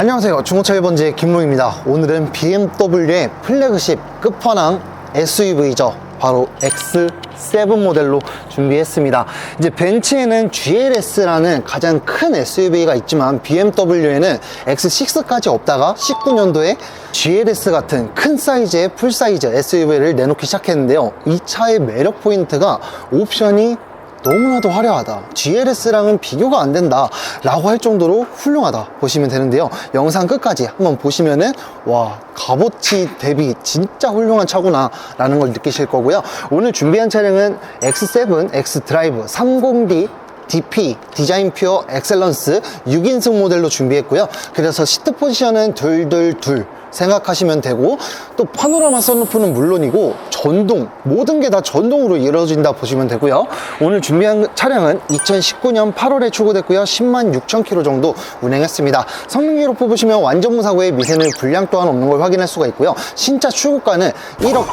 안녕하세요. 중고차 1번지 김로입니다. 오늘은 BMW의 플래그십 끝판왕 SUV죠. 바로 X7 모델로 준비했습니다. 이제 벤츠에는 GLS라는 가장 큰 SUV가 있지만 BMW에는 X6까지 없다가 19년도에 GLS 같은 큰 사이즈의 풀사이즈 SUV를 내놓기 시작했는데요. 이 차의 매력 포인트가 옵션이 너무나도 화려하다. GLS랑은 비교가 안 된다. 라고 할 정도로 훌륭하다. 보시면 되는데요. 영상 끝까지 한번 보시면은, 와, 값어치 대비 진짜 훌륭한 차구나. 라는 걸 느끼실 거고요. 오늘 준비한 차량은 X7, X 드라이브 30D DP 디자인 퓨어 엑셀런스 6인승 모델로 준비했고요. 그래서 시트 포지션은 둘둘둘 생각하시면 되고 또 파노라마 선루프는 물론이고 전동 모든 게 다 전동으로 이루어진다 보시면 되고요. 오늘 준비한 차량은 2019년 8월에 출고됐고요. 10만 6천 킬로 정도 운행했습니다. 성능기로 뽑으시면 완전 무사고에 미세누 불량 또한 없는 걸 확인할 수가 있고요. 신차 출고가는 1억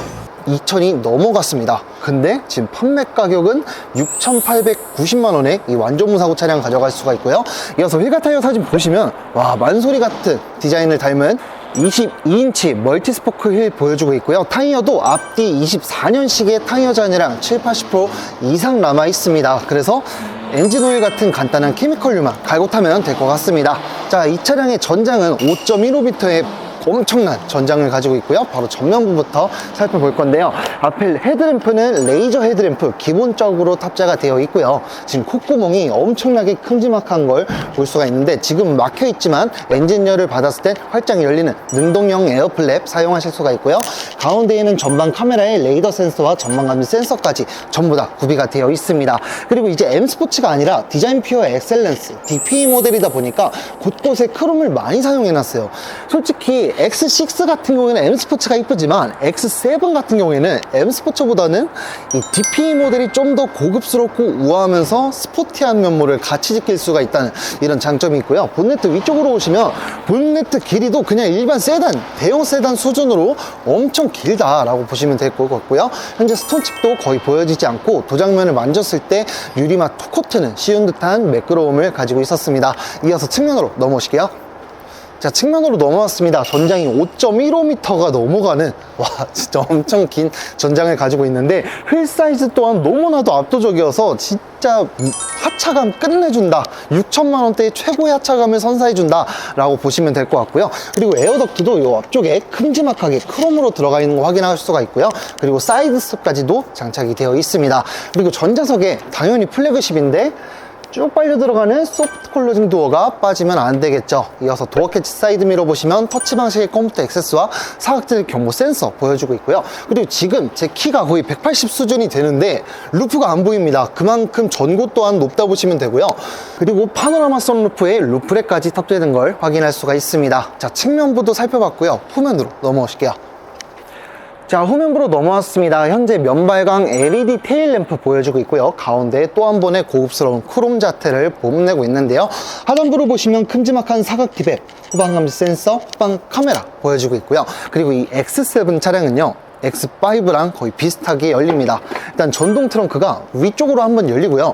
2천이 넘어갔습니다. 근데 지금 판매 가격은 6,890만 원에 이 완전 무사고 차량 가져갈 수가 있고요. 이어서 휠과 타이어 사진 보시면 와 만소리 같은 디자인을 닮은 22인치 멀티스포크 휠 보여주고 있고요. 타이어도 앞뒤 24년식의 타이어 잔이랑 7, 80% 이상 남아 있습니다. 그래서 엔진 오일 같은 간단한 케미컬류만 갈고 타면 될 것 같습니다. 자, 이 차량의 전장은 5.15m의 엄청난 전장을 가지고 있고요. 바로 전면부부터 살펴볼 건데요. 앞에 헤드램프는 레이저 헤드램프 기본적으로 탑재가 되어 있고요. 지금 콧구멍이 엄청나게 큼지막한 걸 볼 수가 있는데 지금 막혀 있지만 엔진열을 받았을 때 활짝 열리는 능동형 에어플랩 사용하실 수가 있고요. 가운데에는 전방 카메라에 레이더 센서와 전방 감지 센서까지 전부 다 구비가 되어 있습니다. 그리고 이제 M 스포츠가 아니라 디자인 퓨어 엑셀런스 DP 모델이다 보니까 곳곳에 크롬을 많이 사용해 놨어요. 솔직히 X6 같은 경우에는 M 스포츠가 이쁘지만 X7 같은 경우에는 M 스포츠보다는 이 DP 모델이 좀 더 고급스럽고 우아하면서 스포티한 면모를 같이 지킬 수가 있다는 이런 장점이 있고요. 본네트 위쪽으로 오시면 본네트 길이도 그냥 일반 세단, 대형 세단 수준으로 엄청 길다라고 보시면 될 것 같고요. 현재 스톤칩도 거의 보여지지 않고 도장면을 만졌을 때 유리막 투코트는 씌운 듯한 매끄러움을 가지고 있었습니다. 이어서 측면으로 넘어오실게요. 자, 측면으로 넘어왔습니다. 전장이 5.15m가 넘어가는, 와, 진짜 엄청 긴 전장을 가지고 있는데, 휠 사이즈 또한 너무나도 압도적이어서, 진짜 하차감 끝내준다. 6천만 원대의 최고의 하차감을 선사해준다. 라고 보시면 될 것 같고요. 그리고 에어덕트도 이 앞쪽에 큼지막하게 크롬으로 들어가 있는 거 확인할 수가 있고요. 그리고 사이드 스톱까지도 장착이 되어 있습니다. 그리고 전자석에 당연히 플래그십인데, 쭉 빨려 들어가는 소프트 클로징 도어가 빠지면 안 되겠죠. 이어서 도어 캐치 사이드 미러 보시면 터치 방식의 컴퓨터 액세스와 사각질 경보 센서 보여주고 있고요. 그리고 지금 제 키가 거의 180 수준이 되는데 루프가 안 보입니다. 그만큼 전고 또한 높다 보시면 되고요. 그리고 파노라마 선루프에 루프렉까지 탑재된 걸 확인할 수가 있습니다. 자, 측면부도 살펴봤고요. 후면으로 넘어오실게요. 자 후면부로 넘어왔습니다. 현재 면발광 LED 테일 램프 보여주고 있고요. 가운데 또 한 번의 고급스러운 크롬 자태를 뽐내고 있는데요. 하단부로 보시면 큼지막한 사각 티백 후방 감지 센서 후방 카메라 보여주고 있고요. 그리고 이 X7 차량은요 X5랑 거의 비슷하게 열립니다. 일단 전동 트렁크가 위쪽으로 한번 열리고요.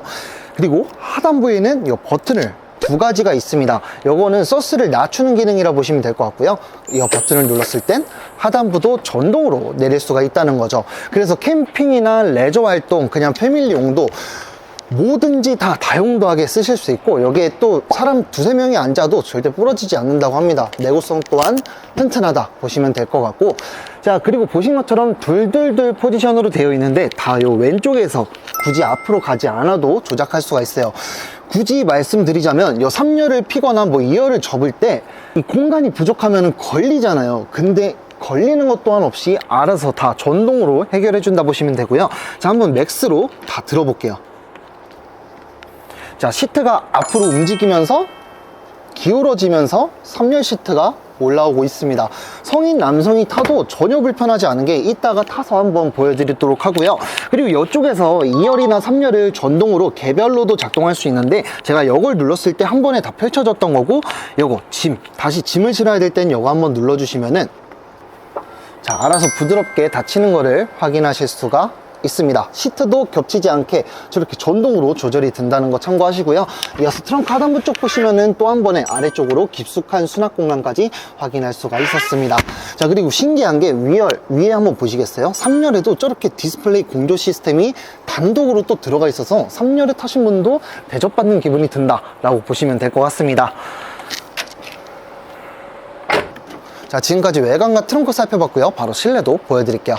그리고 하단부에는 이 버튼을 두 가지가 있습니다. 요거는 서스를 낮추는 기능이라 보시면 될 것 같고요. 이 버튼을 눌렀을 땐 하단부도 전동으로 내릴 수가 있다는 거죠. 그래서 캠핑이나 레저 활동, 그냥 패밀리 용도 뭐든지 다 다용도하게 쓰실 수 있고 여기에 또 사람 두세 명이 앉아도 절대 부러지지 않는다고 합니다 내구성 또한 튼튼하다 보시면 될 것 같고 자 그리고 보신 것처럼 둘둘둘 포지션으로 되어 있는데 다 요 왼쪽에서 굳이 앞으로 가지 않아도 조작할 수가 있어요 굳이 말씀드리자면 요 3열을 피거나 뭐 2열을 접을 때 이 공간이 부족하면 걸리잖아요. 근데 걸리는 것 또한 없이 알아서 다 전동으로 해결해 준다 보시면 되고요. 자 한번 맥스로 다 들어볼게요. 자 시트가 앞으로 움직이면서 기울어지면서 3열 시트가 올라오고 있습니다. 성인 남성이 타도 전혀 불편하지 않은 게 이따가 타서 한번 보여드리도록 하고요. 그리고 이쪽에서 2열이나 3열을 전동으로 개별로도 작동할 수 있는데 제가 이걸 눌렀을 때 한 번에 다 펼쳐졌던 거고 요거 짐 다시 짐을 실어야 될 땐 요거 한번 눌러주시면은 자 알아서 부드럽게 닫히는 거를 확인하실 수가 있습니다. 시트도 겹치지 않게 저렇게 전동으로 조절이 된다는 거 참고하시고요. 이어서 트렁크 하단부 쪽 보시면은 또 한 번에 아래쪽으로 깊숙한 수납 공간까지 확인할 수가 있었습니다. 자, 그리고 신기한 게 위열, 위에 한번 보시겠어요? 3열에도 저렇게 디스플레이 공조 시스템이 단독으로 또 들어가 있어서 3열에 타신 분도 대접받는 기분이 든다 라고 보시면 될 것 같습니다. 자, 지금까지 외관과 트렁크 살펴봤고요. 바로 실내도 보여드릴게요.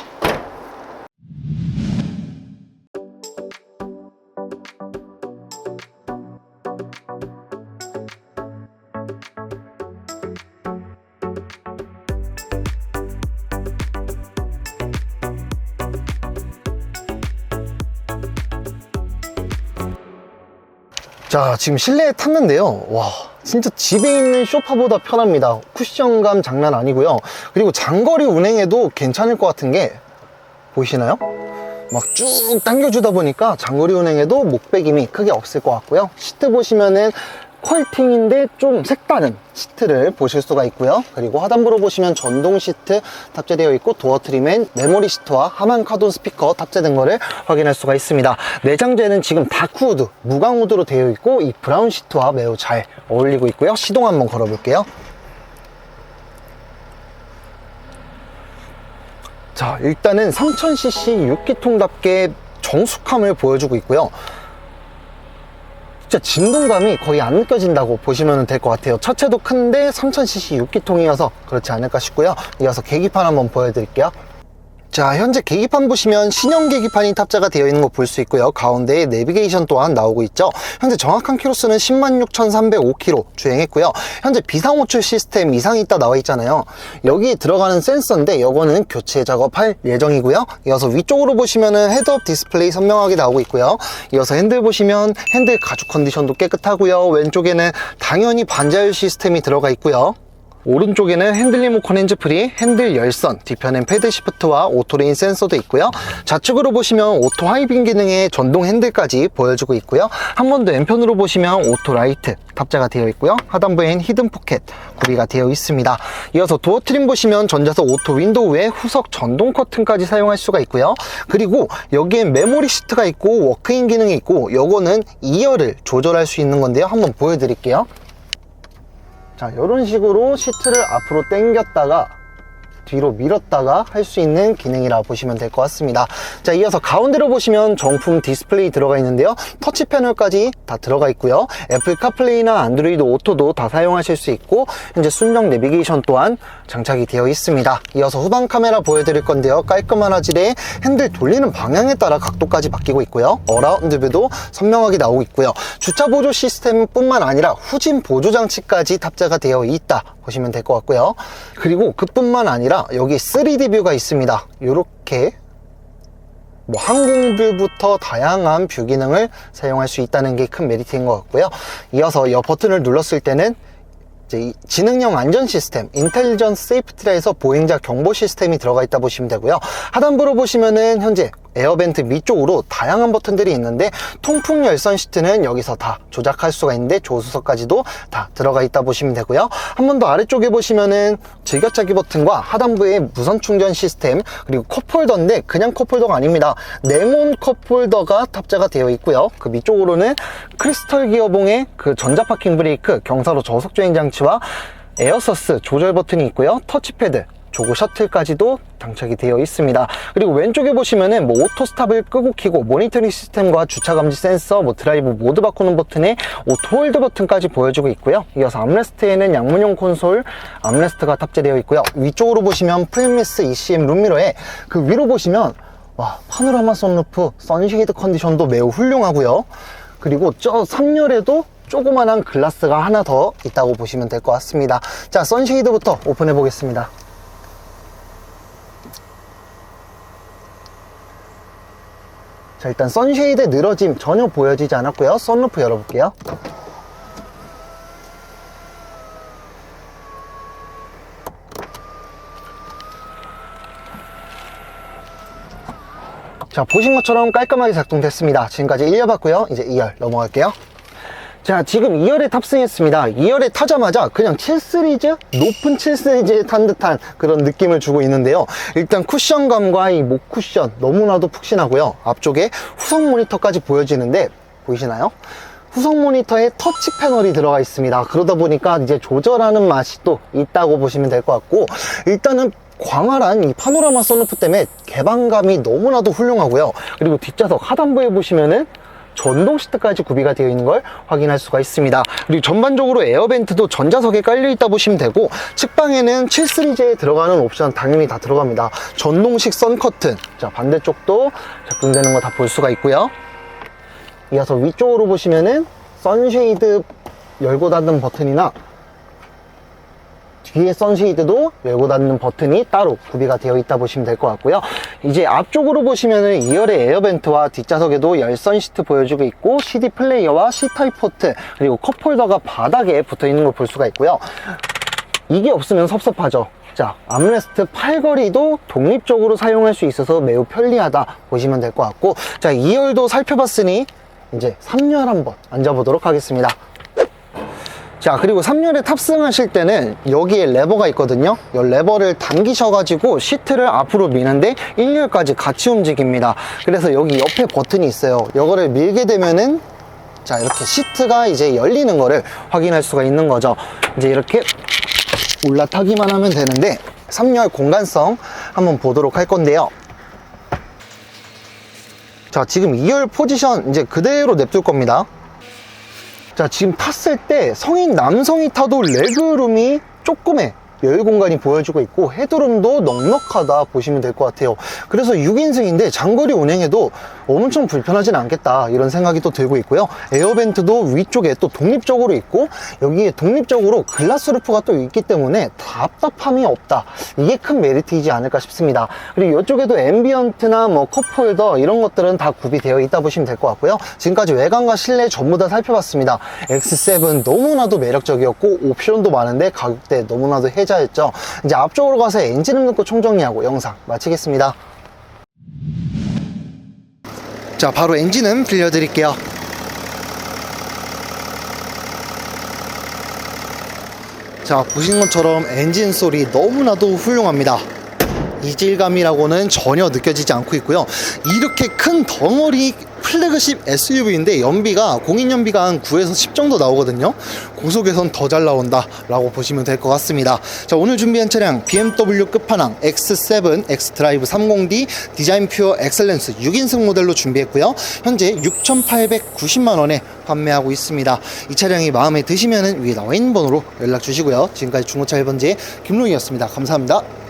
자, 지금 실내에 탔는데요. 와, 진짜 집에 있는 소파보다 편합니다. 쿠션감 장난 아니고요. 그리고 장거리 운행에도 괜찮을 것 같은 게 보이시나요? 막쭉 당겨주다 보니까 장거리 운행에도 목베김이 크게 없을 것 같고요. 시트 보시면은 퀄팅인데 좀 색다른 시트를 보실 수가 있고요. 그리고 하단부로 보시면 전동 시트 탑재되어 있고 도어 트림엔 메모리 시트와 하만 카돈 스피커 탑재된 거를 확인할 수가 있습니다. 내장재는 지금 다크우드, 무광우드로 되어 있고 이 브라운 시트와 매우 잘 어울리고 있고요. 시동 한번 걸어 볼게요. 자, 일단은 3000cc 6기통답게 정숙함을 보여주고 있고요. 진짜 진동감이 거의 안 느껴진다고 보시면 될 것 같아요. 차체도 큰데 3000cc 6기통이어서 그렇지 않을까 싶고요. 이어서 계기판 한번 보여드릴게요. 자, 현재 계기판 보시면 신형 계기판이 탑재가 되어 있는 거 볼 수 있고요. 가운데에 내비게이션 또한 나오고 있죠. 현재 정확한 키로수는 106,305km 주행했고요. 현재 비상 호출 시스템 이상이 있다 나와 있잖아요. 여기 들어가는 센서인데 이거는 교체 작업할 예정이고요. 이어서 위쪽으로 보시면은 헤드업 디스플레이 선명하게 나오고 있고요. 이어서 핸들 보시면 핸들 가죽 컨디션도 깨끗하고요. 왼쪽에는 당연히 반자율 시스템이 들어가 있고요. 오른쪽에는 핸들 리모컨 핸즈프리, 핸들 열선, 뒤편엔 패드 시프트와 오토레인 센서도 있고요. 좌측으로 보시면 오토 하이빙 기능의 전동 핸들까지 보여주고 있고요. 한 번 더 왼편으로 보시면 오토 라이트 탑재가 되어 있고요. 하단부엔 히든 포켓 구비가 되어 있습니다. 이어서 도어 트림 보시면 전자석 오토 윈도우에 후석 전동 커튼까지 사용할 수가 있고요. 그리고 여기엔 메모리 시트가 있고 워크인 기능이 있고 요거는 2열을 조절할 수 있는 건데요. 한번 보여드릴게요. 자, 이런 식으로 시트를 앞으로 당겼다가 뒤로 밀었다가 할 수 있는 기능이라 보시면 될 것 같습니다. 자, 이어서 가운데로 보시면 정품 디스플레이 들어가 있는데요. 터치 패널까지 다 들어가 있고요. 애플 카플레이나 안드로이드 오토도 다 사용하실 수 있고 현재 순정 내비게이션 또한 장착이 되어 있습니다. 이어서 후방 카메라 보여드릴 건데요. 깔끔한 화질에 핸들 돌리는 방향에 따라 각도까지 바뀌고 있고요. 어라운드 뷰도 선명하게 나오고 있고요. 주차 보조 시스템뿐만 아니라 후진 보조 장치까지 탑재가 되어 있다 보시면 될 것 같고요. 그리고 그뿐만 아니라 여기 3D 뷰가 있습니다. 이렇게 뭐 항공뷰부터 다양한 뷰 기능을 사용할 수 있다는 게 큰 메리트인 것 같고요. 이어서 이 버튼을 눌렀을 때는 지능형 안전 시스템, 인텔리전스 세이프티라에서 보행자 경보 시스템이 들어가 있다 보시면 되고요. 하단부로 보시면은 현재 에어벤트 밑쪽으로 다양한 버튼들이 있는데 통풍 열선 시트는 여기서 다 조작할 수가 있는데 조수석까지도 다 들어가 있다 보시면 되고요. 한 번 더 아래쪽에 보시면은 즐겨찾기 버튼과 하단부에 무선 충전 시스템 그리고 컵홀더인데 그냥 컵홀더가 아닙니다. 네몬 컵홀더가 탑재가 되어 있고요. 그 밑쪽으로는 크리스털 기어봉의 그 전자 파킹 브레이크, 경사로 저속 주행 장치와 에어서스 조절 버튼이 있고요. 터치패드, 조그 셔틀까지도 장착이 되어 있습니다. 그리고 왼쪽에 보시면은 뭐 오토 스탑을 끄고 키고 모니터링 시스템과 주차 감지 센서, 뭐 드라이브 모드 바꾸는 버튼에 오토 홀드 버튼까지 보여주고 있고요. 이어서 암레스트에는 양문형 콘솔 암레스트가 탑재되어 있고요. 위쪽으로 보시면 프레미스 ECM 룸미러에 그 위로 보시면 와 파노라마 선루프 선쉐이드 컨디션도 매우 훌륭하고요. 그리고 저 3열에도 조그만한 글라스가 하나 더 있다고 보시면 될 것 같습니다. 자, 선쉐이드부터 오픈해 보겠습니다. 자 일단 선쉐이드 늘어짐 전혀 보여지지 않았고요. 썬루프 열어볼게요. 자 보신 것처럼 깔끔하게 작동됐습니다. 지금까지 1열 봤고요. 이제 2열 넘어갈게요 자, 지금 2열에 탑승했습니다. 2열에 타자마자 그냥 7시리즈? 높은 7시리즈에 탄 듯한 그런 느낌을 주고 있는데요. 일단 쿠션감과 이 목 쿠션 너무나도 푹신하고요. 앞쪽에 후성 모니터까지 보여지는데 보이시나요? 후성 모니터에 터치 패널이 들어가 있습니다. 그러다 보니까 이제 조절하는 맛이 또 있다고 보시면 될 것 같고 일단은 광활한 이 파노라마 선루프 때문에 개방감이 너무나도 훌륭하고요. 그리고 뒷좌석 하단부에 보시면은 전동 시트까지 구비가 되어 있는 걸 확인할 수가 있습니다. 그리고 전반적으로 에어벤트도 전자석에 깔려 있다 보시면 되고 측방에는 7 시리즈에 들어가는 옵션 당연히 다 들어갑니다. 전동식 선 커튼. 자, 반대쪽도 작동되는 거 다 볼 수가 있고요. 이어서 위쪽으로 보시면은 선쉐이드 열고 닫는 버튼이나 뒤에 선쉐이드도 열고 닫는 버튼이 따로 구비가 되어 있다 보시면 될 것 같고요. 이제 앞쪽으로 보시면은 2열의 에어벤트와 뒷좌석에도 열선 시트 보여주고 있고 CD 플레이어와 C타입 포트 그리고 컵홀더가 바닥에 붙어 있는 걸 볼 수가 있고요. 이게 없으면 섭섭하죠. 자, 암레스트 팔걸이도 독립적으로 사용할 수 있어서 매우 편리하다 보시면 될 것 같고 자, 2열도 살펴봤으니 이제 3열 한번 앉아보도록 하겠습니다. 자 그리고 3열에 탑승하실 때는 여기에 레버가 있거든요. 이 레버를 당기셔가지고 시트를 앞으로 미는데 1열까지 같이 움직입니다. 그래서 여기 옆에 버튼이 있어요. 이거를 밀게 되면은 자 이렇게 시트가 이제 열리는 거를 확인할 수가 있는 거죠. 이제 이렇게 올라타기만 하면 되는데 3열 공간성 한번 보도록 할 건데요. 자 지금 2열 포지션 이제 그대로 냅둘 겁니다 자 지금 탔을 때 성인 남성이 타도 레그룸이 조금의 여유 공간이 보여주고 있고 헤드룸도 넉넉하다 보시면 될 것 같아요. 그래서 6인승인데 장거리 운행에도 엄청 불편하진 않겠다 이런 생각이 또 들고 있고요. 에어벤트도 위쪽에 또 독립적으로 있고 여기에 독립적으로 글라스 루프가 또 있기 때문에 답답함이 없다. 이게 큰 메리트이지 않을까 싶습니다. 그리고 이쪽에도 앰비언트나 뭐 컵홀더 이런 것들은 다 구비되어 있다 보시면 될 것 같고요. 지금까지 외관과 실내 전부 다 살펴봤습니다. X7 너무나도 매력적이었고 옵션도 많은데 가격대 너무나도 혜자였죠. 이제 앞쪽으로 가서 엔진음 넣고 총정리하고 영상 마치겠습니다 자 바로 엔진음 빌려드릴게요. 자 보시는 것처럼 엔진 소리 너무나도 훌륭합니다. 이질감이라고는 전혀 느껴지지 않고 있고요. 이렇게 큰 덩어리 플래그십 SUV인데 연비가 공인 연비가 한 9에서 10 정도 나오거든요 고속에선 더 잘 나온다 라고 보시면 될 것 같습니다. 자 오늘 준비한 차량 BMW 끝판왕 X7 X드라이브 30D 디자인 퓨어 엑셀런스 6인승 모델로 준비했고요. 현재 6,890만 원에 판매하고 있습니다. 이 차량이 마음에 드시면 위에 나와 있는 번호로 연락 주시고요. 지금까지 중고차 1번지의 김롱이었습니다. 감사합니다